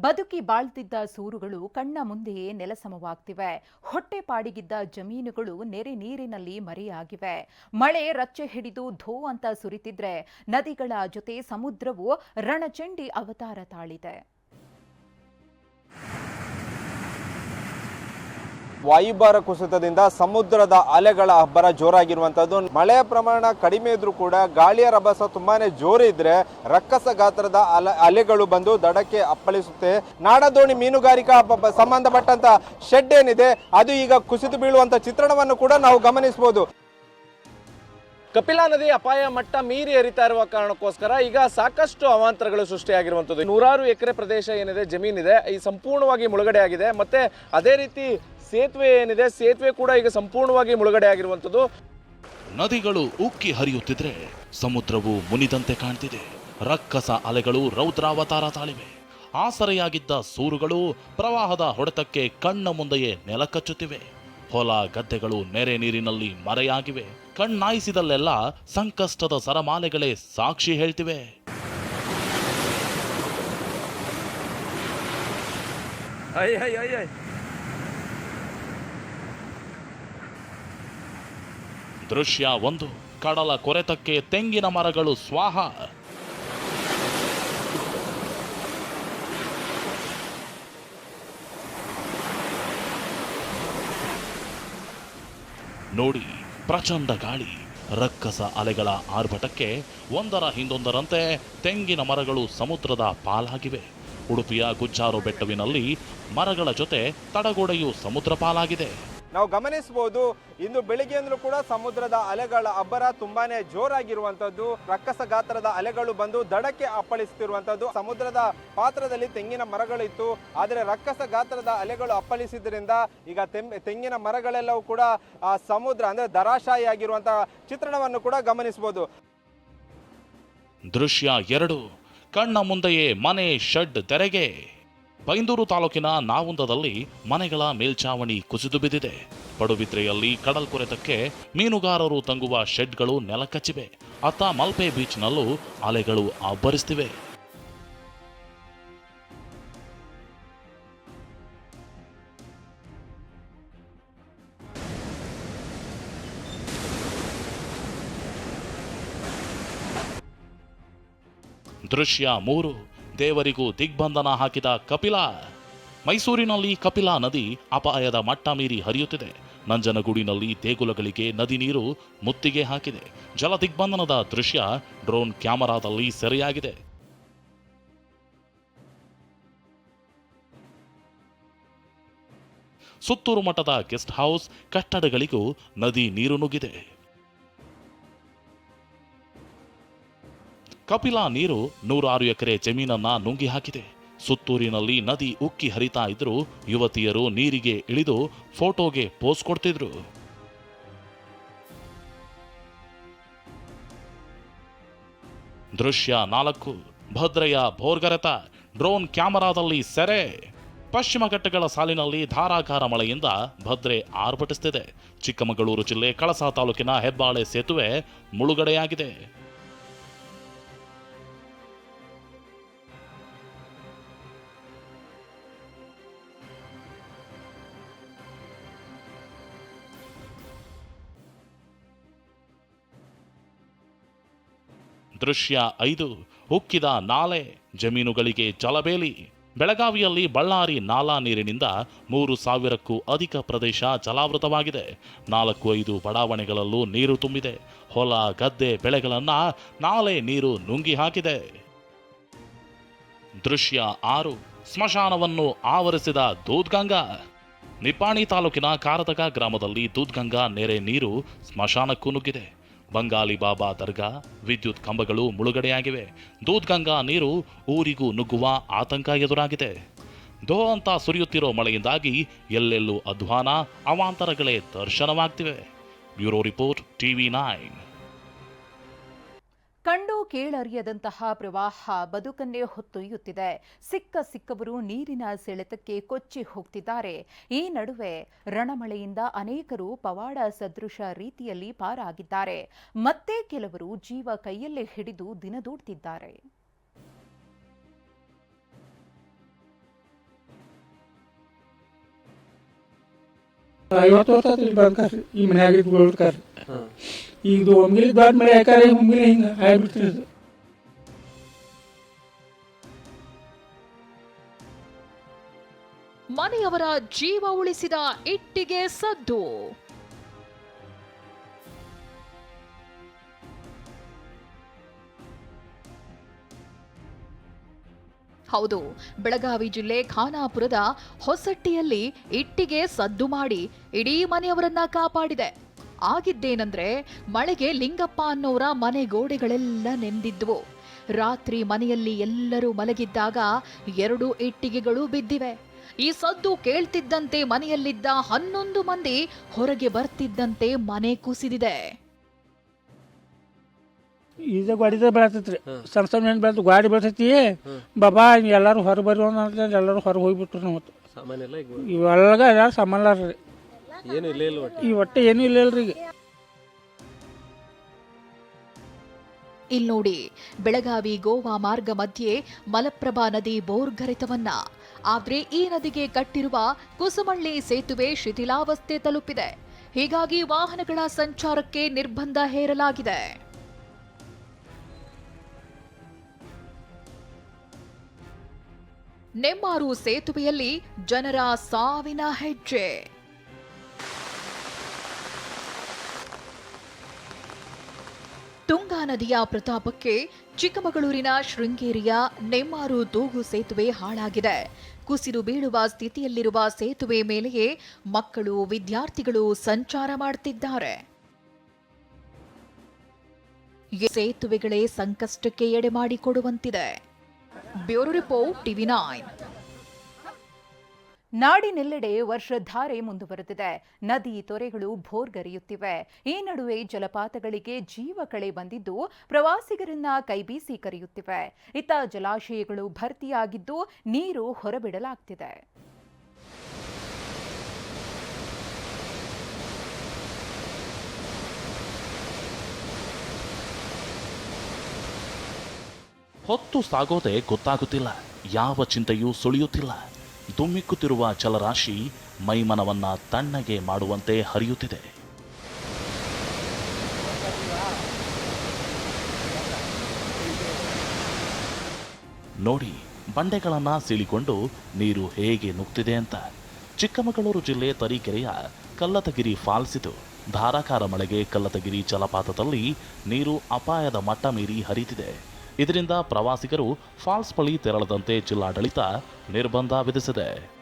ಬದುಕಿ ಬಾಳ್ತಿದ್ದ ಸೂರುಗಳು ಕಣ್ಣ ಮುಂದೆಯೇ ನೆಲಸಮವಾಗ್ತಿವೆ. ಹೊಟ್ಟೆ ಪಾಡಿಗಿದ್ದ ಜಮೀನುಗಳು ನೆರೆ ನೀರಿನಲ್ಲಿ ಮರೆಯಾಗಿವೆ. ಮಳೆ ರಚ್ಚೆ ಹಿಡಿದು ಧೋ ಅಂತ ಸುರಿತಿದ್ರೆ ನದಿಗಳ ಜೊತೆ ಸಮುದ್ರವು ರಣಚಂಡಿ ಅವತಾರ ತಾಳಿದೆ. ವಾಯುಭಾರ ಕುಸಿತದಿಂದ ಸಮುದ್ರದ ಅಲೆಗಳ ಅಬ್ಬರ ಜೋರಾಗಿರುವಂತದ್ದು ಮಳೆಯ ಪ್ರಮಾಣ ಕಡಿಮೆ ಇದ್ರೂ ಕೂಡ ಗಾಳಿಯ ರಭಸ ತುಂಬಾನೇ ಜೋರು ಇದ್ರೆ ರಕ್ಕಸ ಗಾತ್ರದ ಅಲೆ, ಅಲೆಗಳು ಬಂದು ದಡಕ್ಕೆ ಅಪ್ಪಳಿಸುತ್ತೆ. ನಾಡದೋಣಿ ಮೀನುಗಾರಿಕಾ ಸಂಬಂಧಪಟ್ಟಂತ ಶೆಡ್ ಏನಿದೆ, ಅದು ಈಗ ಕುಸಿದು ಬೀಳುವಂತ ಚಿತ್ರಣವನ್ನು ಕೂಡ ನಾವು ಗಮನಿಸಬಹುದು ಕಪಿಲಾ ನದಿ ಅಪಾಯ ಮಟ್ಟ ಮೀರಿ ಹರಿತಾ ಇರುವ ಕಾರಣಕ್ಕೋಸ್ಕರ ಈಗ ಸಾಕಷ್ಟು ಅವಾಂತರಗಳು ಸೃಷ್ಟಿಯಾಗಿರುವಂಥದ್ದು. ನೂರಾರು ಎಕರೆ ಪ್ರದೇಶ ಏನಿದೆ ಜಮೀನಿದೆ ಈ ಸಂಪೂರ್ಣವಾಗಿ ಮುಳುಗಡೆ ಆಗಿದೆ. ಮತ್ತೆ ಅದೇ ರೀತಿ ಸೇತುವೆ ಏನಿದೆ, ಸೇತುವೆ ಕೂಡ ಈಗ ಸಂಪೂರ್ಣವಾಗಿ ಮುಳುಗಡೆ ಆಗಿರುವಂಥದ್ದು. ನದಿಗಳು ಉಕ್ಕಿ ಹರಿಯುತ್ತಿದ್ರೆ ಸಮುದ್ರವು ಮುನಿದಂತೆ ಕಾಣ್ತಿದೆ. ರಕ್ಕಸ ಅಲೆಗಳು ರೌದ್ರಾವತಾರ ತಾಳಿವೆ. ಆಸರೆಯಾಗಿದ್ದ ಸೂರುಗಳು ಪ್ರವಾಹದ ಹೊಡೆತಕ್ಕೆ ಕಣ್ಣ ಮುಂದೆಯೇ ನೆಲಕಚ್ಚುತ್ತಿವೆ. ಹೊಲ ಗದ್ದೆಗಳು ನೆರೆ ನೀರಿನಲ್ಲಿ ಮರೆಯಾಗಿವೆ. ಕಣ್ಣಾಯಿಸಿದಲ್ಲೆಲ್ಲ ಸಂಕಷ್ಟದ ಸರಮಾಲೆಗಳೇ ಸಾಕ್ಷಿ ಹೇಳ್ತಿವೆ. ದೃಶ್ಯ ಒಂದು. ಕಡಲ ಕೊರೆತಕ್ಕೆ ತೆಂಗಿನ ಮರಗಳು ಸ್ವಾಹ. ನೋಡಿ. ಪ್ರಚಂಡ ಗಾಳಿ, ರಕ್ಕಸ ಅಲೆಗಳ ಆರ್ಭಟಕ್ಕೆ ಒಂದರ ಹಿಂದೊಂದರಂತೆ ತೆಂಗಿನ ಮರಗಳು ಸಮುದ್ರದ ಪಾಲಾಗಿವೆ. ಉಡುಪಿಯ ಗುಜ್ಜಾರು ಬೆಟ್ಟವಿನಲ್ಲಿ ಮರಗಳ ಜೊತೆ ತಡಗೋಡೆಯು ಸಮುದ್ರ ಪಾಲಾಗಿದೆ. ನಾವು ಗಮನಿಸಬಹುದು, ಇಂದು ಬೆಳಿಗ್ಗೆಯಿಂದಲೂ ಕೂಡ ಸಮುದ್ರದ ಅಲೆಗಳ ಅಬ್ಬರ ತುಂಬಾನೇ ಜೋರಾಗಿರುವಂತದ್ದು. ರಕ್ಕಸ ಗಾತ್ರದ ಅಲೆಗಳು ಬಂದು ದಡಕ್ಕೆ ಅಪ್ಪಳಿಸುತ್ತಿರುವಂತದ್ದು ಸಮುದ್ರದ ಪಾತ್ರದಲ್ಲಿ ತೆಂಗಿನ ಮರಗಳಿತ್ತು. ಆದರೆ ರಕ್ಕಸ ಗಾತ್ರದ ಅಲೆಗಳು ಅಪ್ಪಳಿಸಿದ್ರಿಂದ ಈಗ ತೆಂಗಿನ ಮರಗಳೆಲ್ಲವೂ ಕೂಡ, ಆ, ಸಮುದ್ರ ಅಂದ್ರೆ ಧರಾಶಾಯಿ ಆಗಿರುವಂತಹ ಚಿತ್ರಣವನ್ನು ಕೂಡ ಗಮನಿಸಬಹುದು. ದೃಶ್ಯ ಎರಡು. ಕಣ್ಣ ಮುಂದೆಯೇ ಮನೆ, ಶೆಡ್ ತೆರೆಗೆ. ಬೈಂದೂರು ತಾಲೂಕಿನ ನಾವುಂದದಲ್ಲಿ ಮನೆಗಳ ಮೇಲ್ಛಾವಣಿ ಕುಸಿದು ಬಿದ್ದಿದೆ. ಪಡುಬಿದ್ರೆಯಲ್ಲಿ ಕಡಲ್ಕೊರೆತಕ್ಕೆ ಮೀನುಗಾರರು ತಂಗುವ ಶೆಡ್ಗಳು ನೆಲಕಚ್ಚಿವೆ. ಅತ್ತ ಮಲ್ಪೆ ಬೀಚ್ನಲ್ಲೂ ಅಲೆಗಳು ಅಬ್ಬರಿಸ್ತಿವೆ ದೃಶ್ಯ ಮೂರು. ದೇವರಿಗೂ ದಿಗ್ಬಂಧನ ಹಾಕಿದ ಕಪಿಲ. ಮೈಸೂರಿನಲ್ಲಿ ಕಪಿಲಾ ನದಿ ಅಪಾಯದ ಮಟ್ಟ ಮೀರಿ ಹರಿಯುತ್ತಿದೆ. ನಂಜನಗೂಡಿನಲ್ಲಿ ದೇಗುಲಗಳಿಗೆ ನದಿ ನೀರು ಮುತ್ತಿಗೆ ಹಾಕಿದೆ. ಜಲ ದಿಗ್ಬಂಧನದ ದೃಶ್ಯ ಡ್ರೋನ್ ಕ್ಯಾಮೆರಾದಲ್ಲಿ ಸೆರೆಯಾಗಿದೆ. ಸುತ್ತೂರು ಮಠದ ಗೆಸ್ಟ್ ಹೌಸ್ ಕಟ್ಟಡಗಳಿಗೂ ನದಿ ನೀರು ನುಗ್ಗಿದೆ. ಕಪಿಲಾ ನೀರು ನೂರಾರು ಎಕರೆ ಜಮೀನನ್ನ ನುಂಗಿ ಹಾಕಿದೆ. ಸುತ್ತೂರಿನಲ್ಲಿ ನದಿ ಉಕ್ಕಿ ಹರಿತಾ ಇದ್ರು ಯುವತಿಯರು ನೀರಿಗೆ ಇಳಿದು ಫೋಟೋಗೆ ಪೋಸ್ ಕೊಡ್ತಿದ್ರು. ದೃಶ್ಯ ನಾಲ್ಕು. ಭದ್ರೆಯ ಭೋರ್ಗರೆತ. ಡ್ರೋನ್ ಕ್ಯಾಮೆರಾದಲ್ಲಿ ಸೆರೆ. ಪಶ್ಚಿಮ ಘಟ್ಟಗಳ ಸಾಲಿನಲ್ಲಿ ಧಾರಾಕಾರ ಮಳೆಯಿಂದ ಭದ್ರೆ ಆರ್ಭಟಿಸುತ್ತಿದೆ ಚಿಕ್ಕಮಗಳೂರು ಜಿಲ್ಲೆ ಕಳಸಾ ತಾಲೂಕಿನ ಹೆಬ್ಬಾಳೆ ಸೇತುವೆ ಮುಳುಗಡೆಯಾಗಿದೆ. ದೃಶ್ಯ ಐದು. ಉಕ್ಕಿದ ನಾಲೆ ಜಮೀನುಗಳಿಗೆ ಜಲಬೇಲಿ. ಬೆಳಗಾವಿಯಲ್ಲಿ ಬಳ್ಳಾರಿ ನಾಲಾ ನೀರಿನಿಂದ ಮೂರು ಸಾವಿರಕ್ಕೂ ಅಧಿಕ ಪ್ರದೇಶ ಜಲಾವೃತವಾಗಿದೆ. ನಾಲ್ಕು ಐದು ಬಡಾವಣೆಗಳಲ್ಲೂ ನೀರು ತುಂಬಿದೆ. ಹೊಲ, ಗದ್ದೆ, ಬೆಳೆಗಳನ್ನ ನಾಲೆ ನೀರು ನುಂಗಿ ಹಾಕಿದೆ. ದೃಶ್ಯ ಆರು. ಸ್ಮಶಾನವನ್ನು ಆವರಿಸಿದ ದೂದ್ಗಂಗಾ. ನಿಪ್ಪಾಣಿ ತಾಲೂಕಿನ ಕಾರದಗ ಗ್ರಾಮದಲ್ಲಿ ದೂದ್ಗಂಗಾ ನೆರೆ ನೀರು ಸ್ಮಶಾನಕ್ಕೂ ನುಗ್ಗಿದೆ. ಬಂಗಾಲಿ ಬಾಬಾ ದರ್ಗಾ, ವಿದ್ಯುತ್ ಕಂಬಗಳು ಮುಳುಗಡೆಯಾಗಿವೆ. ದೂದ್ಗಂಗಾ ನೀರು ಊರಿಗೂ ನುಗ್ಗುವ ಆತಂಕ ಎದುರಾಗಿದೆ. ದೋ ಅಂತ ಸುರಿಯುತ್ತಿರೋ ಮಳೆಯಿಂದಾಗಿ ಎಲ್ಲೆಲ್ಲೂ ಅಧ್ವಾನ, ಅವಾಂತರಗಳೇ ದರ್ಶನವಾಗ್ತಿವೆ. Bureau report, TV nine. ಕೇಳರಿಯದಂತಹ ಪ್ರವಾಹ ಬದುಕನ್ನೇ ಹೊತ್ತೊಯ್ಯುತ್ತಿದೆ. ಸಿಕ್ಕ ಸಿಕ್ಕವರು ನೀರಿನ ಸೆಳೆತಕ್ಕೆ ಕೊಚ್ಚಿ ಹೋಗ್ತಿದ್ದಾರೆ. ಈ ನಡುವೆ ರಣಮಳೆಯಿಂದ ಅನೇಕರು ಪವಾಡ ಸದೃಶ ರೀತಿಯಲ್ಲಿ ಪಾರಾಗಿದ್ದಾರೆ. ಮತ್ತೆ ಕೆಲವರು ಜೀವ ಕೈಯಲ್ಲೇ ಹಿಡಿದು ದಿನದೂಡ್ತಿದ್ದಾರೆ. ಐವತ್ತು ವರ್ಷ ಈ ಮನೆಯಾಗಿ ಈಗ ಒಮ್ಮಿಲಿ ದೊಡ್ಡ ಮಳೆ ಒಮ್ಮಿಲಿ ಹಿಂಗೆ ಆಗ್ಬಿಡ್ತ್ರಿ ಇದು ಮನೆಯವರ ಜೀವ ಉಳಿಸಿದ ಇಟ್ಟಿಗೆ ಸದ್ದು. ಹೌದು, ಬೆಳಗಾವಿ ಜಿಲ್ಲೆ ಖಾನಾಪುರದ ಹೊಸಟ್ಟಿಯಲ್ಲಿ ಇಟ್ಟಿಗೆ ಸದ್ದು ಮಾಡಿ ಇಡೀ ಮನೆಯವರನ್ನ ಕಾಪಾಡಿದೆ. ಆಗಿದ್ದೇನೆಂದ್ರೆ ಮಳೆಗೆ ಲಿಂಗಪ್ಪ ಅನ್ನೋರ ಮನೆ ಗೋಡೆಗಳೆಲ್ಲ ನೆಂದಿದ್ವು. ರಾತ್ರಿ ಮನೆಯಲ್ಲಿ ಎಲ್ಲರೂ ಮಲಗಿದ್ದಾಗ ಎರಡು ಇಟ್ಟಿಗೆಗಳು ಬಿದ್ದಿವೆ. ಈ ಸದ್ದು ಕೇಳ್ತಿದ್ದಂತೆ ಮನೆಯಲ್ಲಿದ್ದ ಹನ್ನೊಂದು ಮಂದಿ ಹೊರಗೆ ಬರ್ತಿದ್ದಂತೆ ಮನೆ ಕುಸಿದಿದೆ. ಈಗ ಗಾಡಿದ ಬೆಳತೈತ್ರಿ ಸಣ್ಣ ಸಣ್ಣ ಏನು ಬೆಳೆದು ಗಾಡಿ ಬೆಳ್ತೈತಿ ಬಾಬಾ ಎಲ್ಲರೂ ಹೊರ ಬರ್ರಿ ಎಲ್ಲರೂ ಹೊರಗೆ ಹೋಗ್ಬಿಟ್ರು ನಾವು ಇವೆಲ್ಲ ಎಲ್ಲ ಸಾಮಾನ್ಯ ರೀ ಏನು ಇಲ್ಲೇ ಇಲ್ಲ ಒಟ್ಟು? ಈ ಒಟ್ಟೆ ಏನೂ ಇಲ್ಲ ಅಲ್ರಿ ಈಗ. ಇಲ್ ನೋಡಿ ಬೆಳಗಾವಿ ಗೋವಾ ಮಾರ್ಗ ಮಧ್ಯೆ ಮಲಪ್ರಭಾ ನದಿ ಬೋರ್ಗರೆತವನ್ನ ಆದ್ರೆ ಈ ನದಿಗೆ ಕಟ್ಟಿರುವ ಕುಸುಮಳ್ಳಿ ಸೇತುವೆ ಶಿಥಿಲಾವಸ್ಥೆ ತಲುಪಿದೆ. ಹೀಗಾಗಿ ವಾಹನಗಳ ಸಂಚಾರಕ್ಕೆ ನಿರ್ಬಂಧ ಹೇರಲಾಗಿದೆ. ನೆಮ್ಮಾರು ಸೇತುವೆಯಲ್ಲಿ ಜನರ ಸಾವಿನ ಹೆಜ್ಜೆ. ತುಂಗಾ ನದಿಯ ಪ್ರತಾಪಕ್ಕೆ ಚಿಕ್ಕಮಗಳೂರಿನ ಶೃಂಗೇರಿಯ ನೆಮ್ಮಾರು ತೂಗು ಸೇತುವೆ ಹಾಳಾಗಿದೆ. ಕುಸಿದು ಬೀಳುವ ಸ್ಥಿತಿಯಲ್ಲಿರುವ ಸೇತುವೆ ಮೇಲೆಯೇ ಮಕ್ಕಳು, ವಿದ್ಯಾರ್ಥಿಗಳು ಸಂಚಾರ ಮಾಡುತ್ತಿದ್ದಾರೆ ಸೇತುವೆಗಳೇ ಸಂಕಷ್ಟಕ್ಕೆ ಎಡೆ ಮಾಡಿಕೊಡುವಂತಿದೆ. Bureau report TV nine. ನಾಡಿನೆಲ್ಲೆಡೆ ವರ್ಷಧಾರೆ ಮುಂದುವರೆದಿದೆ. ನದಿ ತೊರೆಗಳು ಭೋರ್ಗರಿಯುತ್ತಿವೆ. ಈ ನಡುವೆ ಜಲಪಾತಗಳಿಗೆ ಜೀವ ಕಳೆ ಬಂದಿದ್ದು ಪ್ರವಾಸಿಗರನ್ನ ಕೈಬೀಸಿ ಕರೆಯುತ್ತಿವೆ. ಇತ್ತ ಜಲಾಶಯಗಳು ಭರ್ತಿಯಾಗಿದ್ದು ನೀರು ಹೊರಬಿಡಲಾಗ್ತಿದೆ. ಹೊತ್ತು ಸಾಗೋದೆ ಗೊತ್ತಾಗುತ್ತಿಲ್ಲ. ಯಾವ ಚಿಂತೆಯೂ ಸುಳಿಯುತ್ತಿಲ್ಲ. ದುಮ್ಮಿಕ್ಕುತ್ತಿರುವ ಚಲರಾಶಿ ಮೈಮನವನ್ನ ತಣ್ಣಗೆ ಮಾಡುವಂತೆ ಹರಿಯುತ್ತಿದೆ. ನೋಡಿ, ಬಂಡೆಗಳನ್ನ ಸೀಳಿಕೊಂಡು ನೀರು ಹೇಗೆ ನುಗ್ತಿದೆ ಅಂತ. ಚಿಕ್ಕಮಗಳೂರು ಜಿಲ್ಲೆ ತರೀಕೆರೆಯ ಕಲ್ಲತಗಿರಿ ಫಾಲ್ಸ್ ಇದು ಧಾರಾಕಾರ ಮಳೆಗೆ ಕಲ್ಲತಗಿರಿ ಜಲಪಾತದಲ್ಲಿ ನೀರು ಅಪಾಯದ ಮಟ್ಟ ಮೀರಿ ಹರಿತಿದೆ. ಇದರಿಂದ ಪ್ರವಾಸಿಗರು ಫಾಲ್ಸ್ ಬಳಿ ತೆರಳದಂತೆ ಜಿಲ್ಲಾಡಳಿತ ನಿರ್ಬಂಧ ವಿಧಿಸಿದೆ.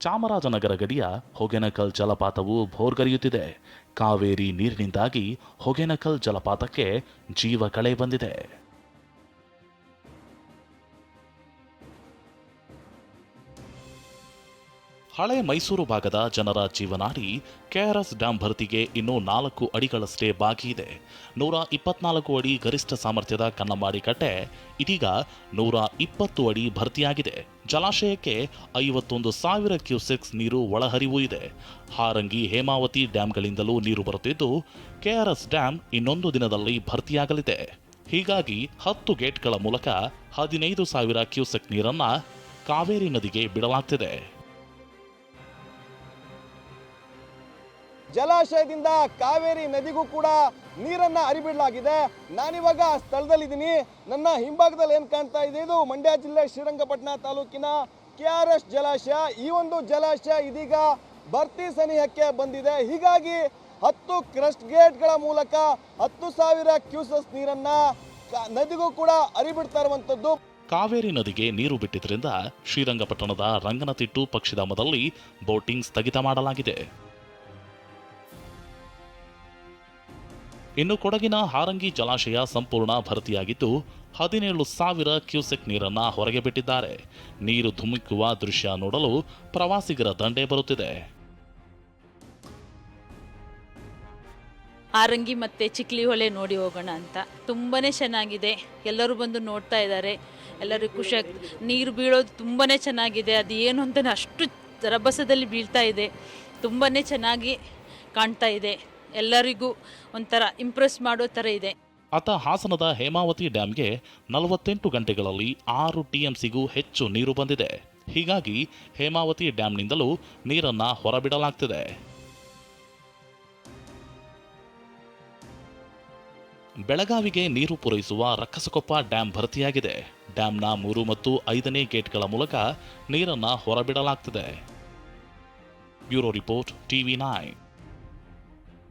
ಚಾಮರಾಜನಗರ ಗಡಿಯ ಹೊಗೆನಕಲ್ ಜಲಪಾತವು ಭೋರ್ಗರಿಯುತ್ತಿದೆ. ಕಾವೇರಿ ನೀರಿನಿಂದಾಗಿ ಹೊಗೆನಕಲ್ ಜಲಪಾತಕ್ಕೆ ಜೀವ ಕಳೆ ಬಂದಿದೆ. ಹಳೆ ಮೈಸೂರು ಭಾಗದ ಜನರ ಜೀವನಾಡಿ ಕೆಆರ್ಎಸ್ ಡ್ಯಾಂ ಭರ್ತಿಗೆ ಇನ್ನೂ ನಾಲ್ಕು ಅಡಿಗಳಷ್ಟೇ ಬಾಕಿ ಇದೆ. ನೂರ ಇಪ್ಪತ್ನಾಲ್ಕು ಅಡಿ ಗರಿಷ್ಠ ಸಾಮರ್ಥ್ಯದ ಕನ್ನಂಬಾಡಿ ಕಟ್ಟೆ, ಇದೀಗ ನೂರ ಇಪ್ಪತ್ತು ಅಡಿ ಭರ್ತಿಯಾಗಿದೆ. ಜಲಾಶಯಕ್ಕೆ ಐವತ್ತೊಂದು ಸಾವಿರ ಕ್ಯೂಸೆಕ್ಸ್ ನೀರು ಒಳಹರಿವು ಇದೆ. ಹಾರಂಗಿ, ಹೇಮಾವತಿ ಡ್ಯಾಂಗಳಿಂದಲೂ ನೀರು ಬರುತ್ತಿದ್ದು, ಕೆಆರ್ಎಸ್ ಡ್ಯಾಂ ಇನ್ನೊಂದು ದಿನದಲ್ಲಿ ಭರ್ತಿಯಾಗಲಿದೆ. ಹೀಗಾಗಿ ಹತ್ತು ಗೇಟ್ಗಳ ಮೂಲಕ ಹದಿನೈದು ಸಾವಿರ ಕ್ಯೂಸೆಕ್ ನೀರನ್ನ ಕಾವೇರಿ ನದಿಗೆ ಬಿಡಲಾಗ್ತಿದೆ. ಜಲಾಶಯದಿಂದ ಕಾವೇರಿ ನದಿಗೂ ಕೂಡ ನೀರನ್ನ ಹರಿಬಿಡಲಾಗಿದೆ. ನಾನಿವಾಗ ಆ ಸ್ಥಳದಲ್ಲಿದ್ದೀನಿ. ನನ್ನ ಹಿಂಭಾಗದಲ್ಲಿ ಏನ್ ಕಾಣ್ತಾ ಇದೆ? ಇದು ಮಂಡ್ಯ ಜಿಲ್ಲೆ ಶ್ರೀರಂಗಪಟ್ಟಣ ತಾಲೂಕಿನ ಕೆ ಆರ್ ಎಸ್ ಜಲಾಶಯ. ಈ ಒಂದು ಜಲಾಶಯ ಇದೀಗ ಭರ್ತಿ ಸನಿಹಕ್ಕೆ ಬಂದಿದೆ. ಹೀಗಾಗಿ ಹತ್ತು ಕ್ರಸ್ಟ್ ಗೇಟ್ಗಳ ಮೂಲಕ ಹತ್ತು ಸಾವಿರ ಕ್ಯೂಸಸ್ ನೀರನ್ನ ನದಿಗೂ ಕೂಡ ಹರಿಬಿಡ್ತಾ ಇರುವಂತದ್ದು ಕಾವೇರಿ ನದಿಗೆ ನೀರು ಬಿಟ್ಟಿದ್ದರಿಂದ ಶ್ರೀರಂಗಪಟ್ಟಣದ ರಂಗನತಿಟ್ಟು ಪಕ್ಷಿಧಾಮದಲ್ಲಿ ಬೋಟಿಂಗ್ ಸ್ಥಗಿತ ಮಾಡಲಾಗಿದೆ. ಇನ್ನು ಕೊಡಗಿನ ಹಾರಂಗಿ ಜಲಾಶಯ ಸಂಪೂರ್ಣ ಭರ್ತಿಯಾಗಿದ್ದು ಹದಿನೇಳು ಸಾವಿರ ಕ್ಯೂಸೆಕ್ ನೀರನ್ನ ಹೊರಗೆ ಬಿಟ್ಟಿದ್ದಾರೆ. ನೀರು ಧುಮುಕುವ ದೃಶ್ಯ ನೋಡಲು ಪ್ರವಾಸಿಗರ ದಂಡೆ ಬರುತ್ತಿದೆ. ಆರಂಗಿ ಮತ್ತು ಚಿಕ್ಲಿ ಹೊಳೆ ನೋಡಿ ಹೋಗೋಣ ಅಂತ. ತುಂಬಾ ಚೆನ್ನಾಗಿದೆ. ಎಲ್ಲರೂ ಬಂದು ನೋಡ್ತಾ ಇದ್ದಾರೆ. ಎಲ್ಲರಿಗೂ ಖುಷಿ ನೀರು ಬೀಳೋದು ತುಂಬಾ ಚೆನ್ನಾಗಿದೆ. ಅದು ಏನು ಅಂತ ಅಷ್ಟು ರಭಸದಲ್ಲಿ ಬೀಳ್ತಾ ಇದೆ. ತುಂಬಾ ಚೆನ್ನಾಗಿ ಕಾಣ್ತಾ ಇದೆ. ಎಲ್ಲರಿಗೂ ಒಂಥರ ಇಂಪ್ರೆಸ್ ಮಾಡೋ ಥರ ಇದೆ. ಆತ ಹಾಸನದ ಹೇಮಾವತಿ ಡ್ಯಾಂಗೆ ನಲವತ್ತೆಂಟು ಗಂಟೆಗಳಲ್ಲಿ ಆರು ಟಿಎಂಸಿಗೂ ಹೆಚ್ಚು ನೀರು ಬಂದಿದೆ. ಹೀಗಾಗಿ ಹೇಮಾವತಿ ಡ್ಯಾಂನಿಂದಲೂ ನೀರನ್ನು ಹೊರಬಿಡಲಾಗ್ತಿದೆ. ಬೆಳಗಾವಿಗೆ ನೀರು ಪೂರೈಸುವ ರಕ್ಕಸಕೊಪ್ಪ ಡ್ಯಾಂ ಭರ್ತಿಯಾಗಿದೆ. ಡ್ಯಾಂನ ಮೂರು ಮತ್ತು ಐದನೇ ಗೇಟ್ಗಳ ಮೂಲಕ ನೀರನ್ನು ಹೊರಬಿಡಲಾಗ್ತಿದೆ. Bureau report TV nine.